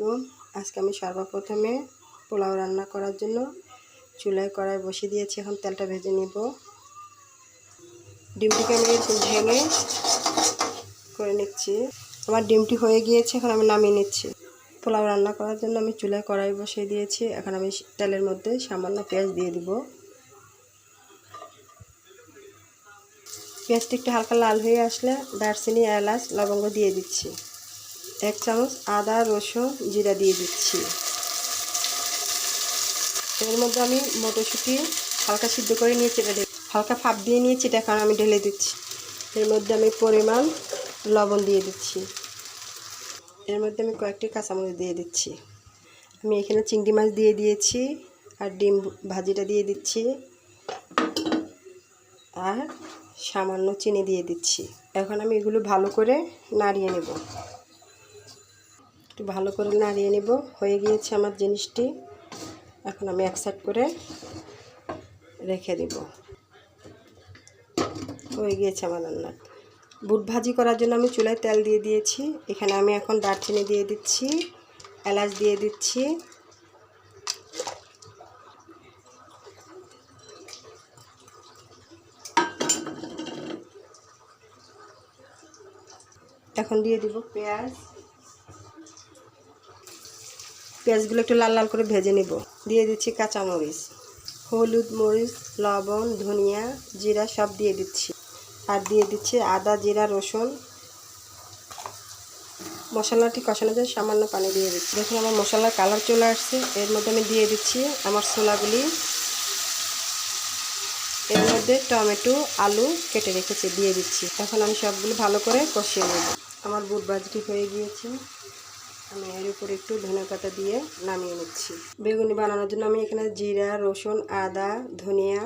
আলাইকুম। আজকে আমি সর্বপ্রথমে পোলাও রান্না করার জন্য চুলায় কড়াই বসিয়ে দিয়েছি। এখন তেলটা ভেজে নিব। ডিমটিকে আমি ভেঙে করে নিচ্ছি। আমার ডিমটি হয়ে গিয়েছে, এখন আমি নামিয়ে নিচ্ছি। পোলাও রান্না করার জন্য আমি চুলায় কড়াই বসিয়ে দিয়েছি। এখন আমি তেলের মধ্যে সামান্য পেঁয়াজ দিয়ে দিব। পেঁয়াজটি একটু হালকা লাল হয়ে আসলে দারচিনি, এলাচ, লবঙ্গ দিয়ে দিচ্ছি। এক চামচ আদা, রসুন, জিরা দিয়ে দিচ্ছি। এর মধ্যে আমি মটরশুঁটি হালকা সিদ্ধ করে নিয়ে চেটে দিই হালকা ফাপ দিয়ে নিয়েছি এটা এখন আমি ঢেলে দিচ্ছি। এর মধ্যে আমি পরিমাণ লবণ দিয়ে দিচ্ছি। এর মধ্যে আমি কয়েকটি কাঁচামরিচ দিয়ে দিচ্ছি। আমি এখানে চিংড়ি মাছ দিয়ে দিয়েছি আর ডিম ভাজিটা দিয়ে দিচ্ছি। আর সামান্য চিনি দিয়ে দিচ্ছি। এখন আমি এগুলো ভালো করে নাড়িয়ে নেব। একটু ভালো করে নাড়িয়ে নেব। হয়ে গিয়েছে আমার জিনিসটি। এখন আমি এক সাইড করে রেখে দেব। হয়ে গিয়েছে আমার রান্না। বুট ভাজি করার জন্য আমি চুলায় তেল দিয়ে দিয়েছি। এখানে আমি এখন দারচিনি দিয়ে দিচ্ছি, এলাচ দিয়ে দিচ্ছি। এখন দিয়ে দিব পেঁয়াজ। পেঁয়াজগুলো একটু লাল লাল করে ভেজে নিব। দিয়ে দিচ্ছি কাঁচামরিচ, হলুদ মরিচ, লবণ, ধনিয়া, জিরা সব দিয়ে দিচ্ছি। আর দিয়ে দিচ্ছি আদা, জিরা, রসুন। মশলাটি কষানো জন্য সামান্য পানি দিয়ে দিচ্ছি। দেখুন আমার মশলার কালার চলে আসছে। এর মধ্যে আমি দিয়ে দিচ্ছি আমার ছোলাগুলি। এর মধ্যে টমেটো, আলু কেটে রেখেছি, দিয়ে দিচ্ছি। এখন আমি সবগুলো ভালো করে কষিয়ে নেব। আমার বুট ভাজিটি হয়ে গিয়েছে। আমি এর উপরে একটু ধনে পাতা দিয়ে নামিয়ে নিচ্ছি। বেগুনি বানানোর জন্য আমি এখানে জিরা, রসুন, আদা, ধনিয়া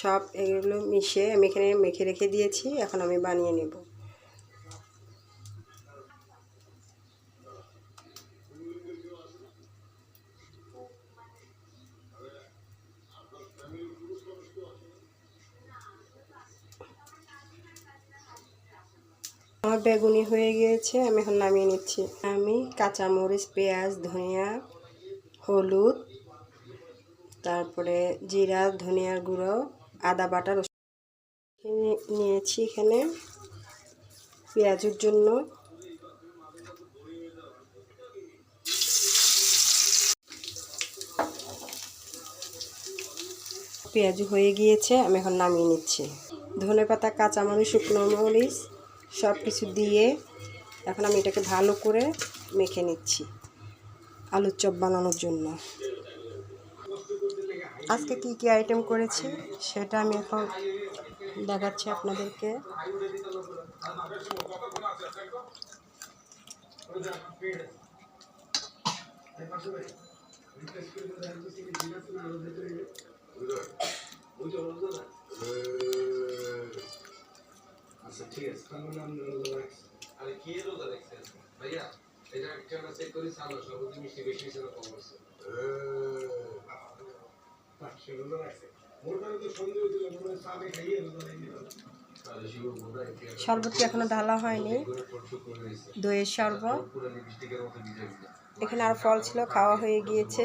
সব এগুলো মিশিয়ে আমি এখানে মেখে রেখে দিয়েছি। এখন আমি বানিয়ে নেব। আমার বেগুনি হয়ে গিয়েছে, আমি এখন নামিয়ে নিচ্ছি। আমি কাঁচামরিচ, পেঁয়াজ, ধনিয়া, হলুদ, তারপরে জিরা ধনিয়ার গুঁড়ো, আদা বাটা, রসুন নিয়েছি এখানে পেঁয়াজের জন্য। পেঁয়াজ হয়ে গিয়েছে, আমি এখন নামিয়ে নিচ্ছি। ধনে পাতা কাঁচামরিচ, শুকনো মরিচ সব কিছু দিয়ে এখন আমি এটাকে ভালো করে মেখে নিচ্ছি আলুর চপ বানানোর জন্য। আজকে কি কি আইটেম করেছি সেটা আমি এখন দেখাচ্ছি আপনাদেরকে। আচ্ছা ঠিক আছে তাহলে আমি রোজা রাখছি আরে কি রোজা রাখছেন ভাইয়া এটা একটা চেক করি মিষ্টি বেশি কম সে রোজা রাখছে মনে হয় হয় শরবতটি এখনও ঢালা হয়নি দইয়ের শরবত এখানে আর ফল ছিল খাওয়া হয়ে গিয়েছে